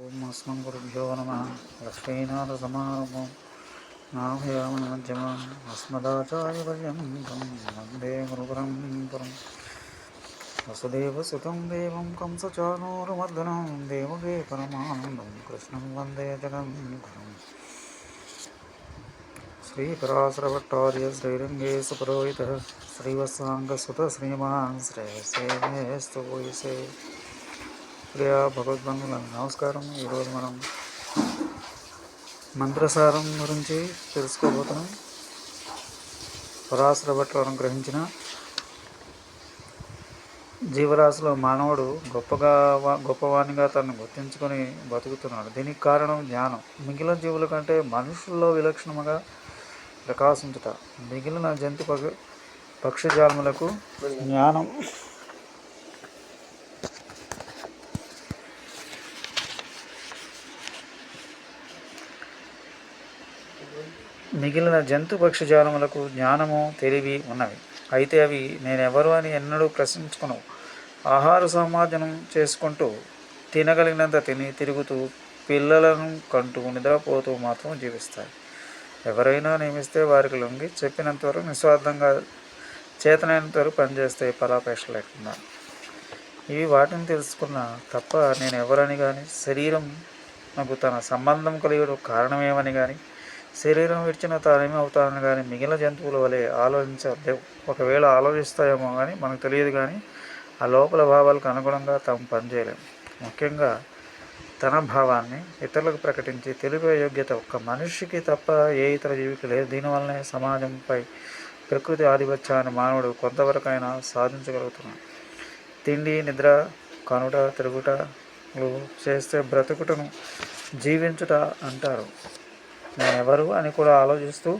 ॐ अस्मद्गुरुभ्यो नमः। लक्ष्मीनाथसमारम्भं नाभयामनमध्यमम् अस्मदाचार्यपर्यन्तं वंदे गुरुपरं परं। वसुदेवसुतं देवं कंसचानूरुमर्दनं, देवगे परमानन्दं, कृष्णं वंदे श्रीरङ्गे सुपुरोहितः श्रेयसे ప్రియ భగవద్బంధువులకు నమస్కారం. ఈరోజు మనం మంత్రసారం గురించి తెలుసుకోబోతున్నాం. పరాశర భట్లను గ్రహించిన జీవరాశిలో మానవుడు గొప్పగా గొప్పవాణిగా తనను గుర్తించుకొని బతుకుతున్నాడు. దీనికి కారణం జ్ఞానం. మిగిలిన జీవుల కంటే మనుషుల్లో విలక్షణముగా ప్రకాశించుట. మిగిలిన జంతు పక్షి పక్షిజాలములకు జ్ఞానం మిగిలిన జంతు పక్షిజాలములకు జ్ఞానము తెలివి ఉన్నవి. అయితే అవి నేనెవరు అని ఎన్నడూ ప్రశ్నించుకును ఆహార సమార్జనం చేసుకుంటూ తినగలిగినంత తిని తిరుగుతూ పిల్లలను కంటూ నిద్రపోతూ మాత్రం జీవిస్తాయి. ఎవరైనా నియమిస్తే వారికి లొంగి చెప్పినంత వరకు నిస్వార్థంగా చేతనైనంత వరకు పనిచేస్తే ఫలాపేక్ష లేకుండా. ఇవి వాటిని తెలుసుకున్న తప్ప నేను ఎవరని కానీ శరీరం నాకు తన సంబంధం కలిగడం కారణమేమని కానీ శరీరం విడిచిన తానేమి అవుతానని కానీ మిగిలిన జంతువుల వలె ఆలోచించలేవు. ఒకవేళ ఆలోచిస్తాయేమో కానీ మనకు తెలియదు కానీ ఆ లోపల భావాలకు అనుగుణంగా తాము పనిచేయలేము. ముఖ్యంగా తన భావాన్ని ఇతరులకు ప్రకటించి తెలిపే యోగ్యత ఒక్క మనిషికి తప్ప ఏ ఇతర జీవికి లేదు. దీనివల్లనే సమాజంపై ప్రకృతి ఆధిపత్యాన్ని మానవుడు కొంతవరకైనా సాధించగలుగుతున్నాడు. తిండి నిద్ర కనుట తిరుగుటలు చేస్తే బ్రతుకుటను జీవించుట అంటారు. నేను ఎవరు అని కూడా ఆలోచిస్తూ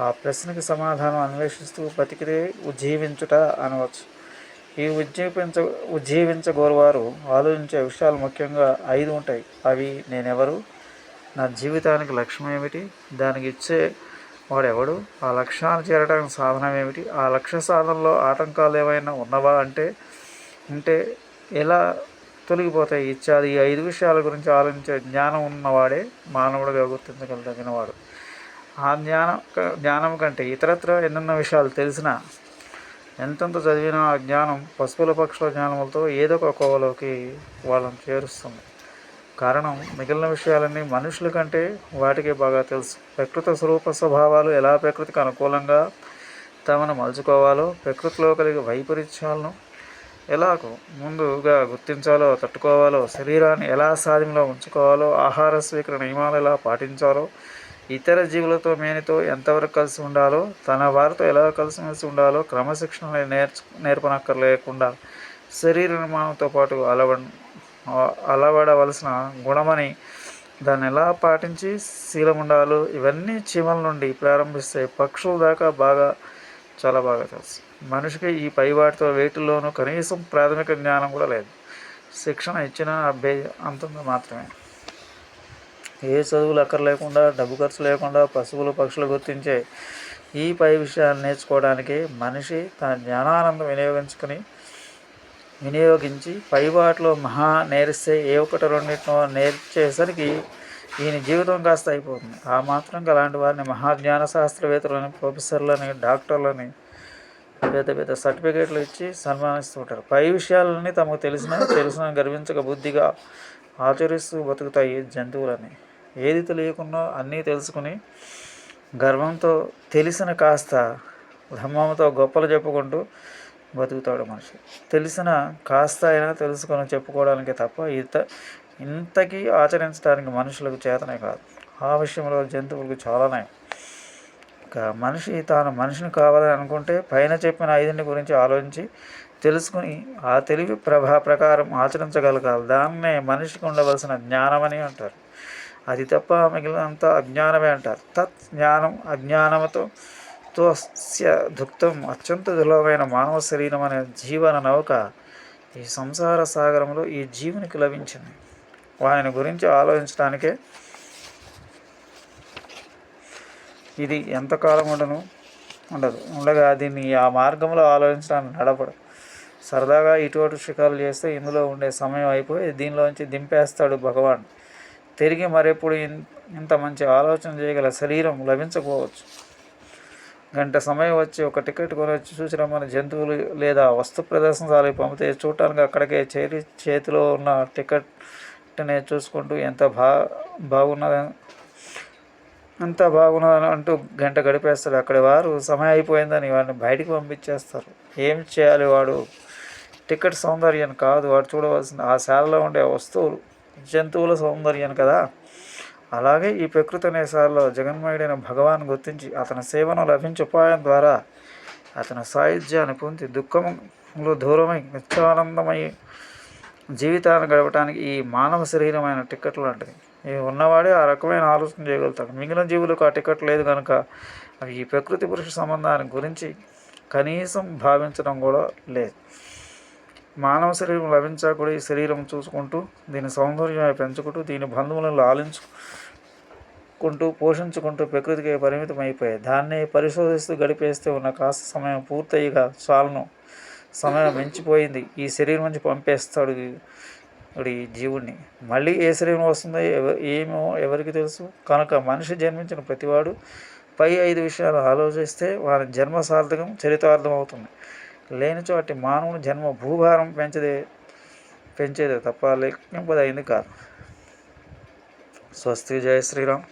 ఆ ప్రశ్నకి సమాధానం అన్వేషిస్తూ బతికితే ఉజ్జీవించుట అనవచ్చు. ఈ ఉజ్జీవించ ఉజ్జీవించగోరువారు ఆలోచించే విషయాలు ముఖ్యంగా ఐదు ఉంటాయి. అవి నేనెవరు నా జీవితానికి లక్ష్యం ఏమిటి దానికి ఇచ్చే వాడెవడు ఆ లక్ష్యాన్ని చేరడానికి సాధనం ఏమిటి ఆ లక్ష్య సాధనలో ఆటంకాలు ఏమైనా ఉన్నవా అంటే ఉంటే ఎలా తొలగిపోతాయి. ఇత్యాది ఐదు విషయాల గురించి ఆలోచించే జ్ఞానం ఉన్నవాడే మానవుడిగా గుర్తించగలదగినవాడు ఆ జ్ఞానం జ్ఞానం కంటే ఇతరత్ర ఎన్నెన్నో విషయాలు తెలిసినా ఎంతెంత చదివినా ఆ జ్ఞానం పశువుల పక్షుల జ్ఞానములతో ఏదో ఒక కోవలోకి వాళ్ళని చేరుస్తుంది. కారణం మిగిలిన విషయాలన్నీ మనుషుల కంటే వాటికే బాగా తెలుసు. ప్రకృతి స్వరూప స్వభావాలు ఎలా ప్రకృతికి అనుకూలంగా తమను మలుచుకోవాలో ప్రకృతిలో కలిగే వైపరీత్యాలను ఎలాగో ముందుగా గుర్తించాలో తట్టుకోవాలో శరీరాన్ని ఎలా సాధ్యంలో ఉంచుకోవాలో ఆహార స్వీకరణ నియమాలు ఎలా పాటించాలో ఇతర జీవులతో మేనితో ఎంతవరకు కలిసి ఉండాలో తన వారితో ఎలా కలిసిమెలిసి ఉండాలో క్రమశిక్షణ నేర్చు నేర్పనక్కర్లేకుండా శరీర నిర్మాణంతో పాటు అలవ అలవడవలసిన గుణమని దాన్ని ఎలా పాటించి శీలం ఉండాలో ఇవన్నీ చీమల నుండి ప్రారంభిస్తే పక్షుల దాకా బాగా చాలా బాగా తెలుసు. మనిషికి ఈ పై వాటితో వేటిల్లోనూ కనీసం ప్రాథమిక జ్ఞానం కూడా లేదు. శిక్షణ ఇచ్చిన అబ్బే అంతంత మాత్రమే. ఏ చదువులు అక్కర్లేకుండా డబ్బు ఖర్చు లేకుండా పశువులు పక్షులు గుర్తించే ఈ పై విషయాలు నేర్చుకోవడానికి మనిషి తన జ్ఞానానందం వినియోగించుకుని వినియోగించి పైవాటిలో మహా నేరిస్తే ఏ ఒకటి రెండింటినో నేర్చేసరికి ఈయన జీవితం కాస్త అయిపోతుంది. ఆ మాత్రం అలాంటి వారిని మహాజ్ఞాన శాస్త్రవేత్తలని ప్రొఫెసర్లని డాక్టర్లని పెద్ద పెద్ద సర్టిఫికేట్లు ఇచ్చి సన్మానిస్తుంటారు పై విషయాలన్నీ తమకు తెలిసిన తెలిసిన గర్వించక బుద్ధిగా ఆచరిస్తూ బతుకుతాయి జంతువులని ఏది తెలియకుండా అన్నీ తెలుసుకుని గర్వంతో తెలిసిన కాస్త బ్రహ్మంతో గొప్పలు చెప్పుకుంటూ బతుకుతాడు మనిషి. తెలిసిన కాస్త అయినా తెలుసుకొని చెప్పుకోవడానికి తప్ప ఇంత ఇంతకీ ఆచరించడానికి మనుషులకు చేతనే కాదు. ఆ విషయంలో జంతువులకు చాలా నయం మనిషి తాను మనిషిని కావాలని అనుకుంటే పైన చెప్పిన ఐదుని గురించి ఆలోచించి తెలుసుకుని ఆ తెలివి ప్రభా ప్రకారం ఆచరించగలగాలి. దాన్నే మనిషికి ఉండవలసిన జ్ఞానమని అంటారు. అది తప్ప మిగిలినంత అజ్ఞానమే అంటారు. తత్ జ్ఞానం అజ్ఞానముతో తోస్య దుక్తం అత్యంత దుర్లభమైన మానవ శరీరం అనే జీవన నౌక ఈ సంసార సాగరంలో ఈ జీవునికి లభించింది. వాని గురించి ఆలోచించడానికే ఇది ఎంతకాలం ఉండను? ఉండదు. ఉండగా దీన్ని ఆ మార్గంలో ఆలోచించడానికి నడపడు. సరదాగా ఇటువంటి షికారులు చేస్తే ఇందులో ఉండే సమయం అయిపోయి దీనిలోంచి దింపేస్తాడు భగవాన్. తిరిగి మరెప్పుడు ఇన్- ఇంత మంచి ఆలోచన చేయగల శరీరం లభించకపోవచ్చు. గంట సమయం వచ్చి ఒక టికెట్ కొనొచ్చి చూసిన మన జంతువులు లేదా వస్తు ప్రదర్శనశాలకు పంపితే చూడటానికి అక్కడికే చేరి చేతిలో ఉన్న టికెట్ని చూసుకుంటూ ఎంత బా బాగున్నదని అంతా బాగున్నదని అంటూ గంట గడిపేస్తారు. అక్కడి వారు సమయం అయిపోయిందని వాడిని బయటికి పంపించేస్తారు. ఏం చేయాలి వాడు? టికెట్ సౌందర్యం కాదు. వాడు చూడవలసింది ఆ శాలలో ఉండే వస్తువులు జంతువుల సౌందర్యం కదా. అలాగే ఈ ప్రకృతి అనే శాలలో జగన్మయుడైన భగవాన్ గుర్తించి అతని సేవను లభించే ఉపాయం ద్వారా అతని సాయుధ్యాన్ని పొంది దుఃఖంలో దూరమై నిత్యానందమై జీవితాన్ని గడపడానికి ఈ మానవ శరీరమైన టికెట్ లాంటిది. ఉన్నవాడే ఆ రకమైన ఆలోచన చేయగలుగుతాడు. మిగిలిన జీవులకు ఆ టికెట్ లేదు కనుక అవి ఈ ప్రకృతి పురుష సంబంధాన్ని గురించి కనీసం భావించడం కూడా లేదు. మానవ శరీరం లభించాక కూడా ఈ శరీరం చూసుకుంటూ దీని సౌందర్యం పెంచుకుంటూ దీని బంధువులను లాలించుకుంటూ పోషించుకుంటూ ప్రకృతికి పరిమితం అయిపోయాయి. దాన్ని పరిశోధిస్తూ గడిపేస్తే ఉన్న కాస్త సమయం పూర్తయిగా చాలను. సమయం మించిపోయింది. ఈ శరీరం నుంచి పంపేస్తాడు ఈ- ఇప్పుడు ఈ మళ్ళీ ఏ శరీరం వస్తుందో ఏమో ఎవరికి తెలుసు. కనుక మనిషి జన్మించిన ప్రతివాడు పై ఐదు విషయాలు ఆలోచిస్తే వారి జన్మ సార్థకం చరితార్థం అవుతుంది లేనిచో అట్టి మానవుని జన్మ భూభారం పెంచదే పెంచేదే తప్ప లెక్కింపదైంది కాదు. స్వస్తి జయ శ్రీరామ్.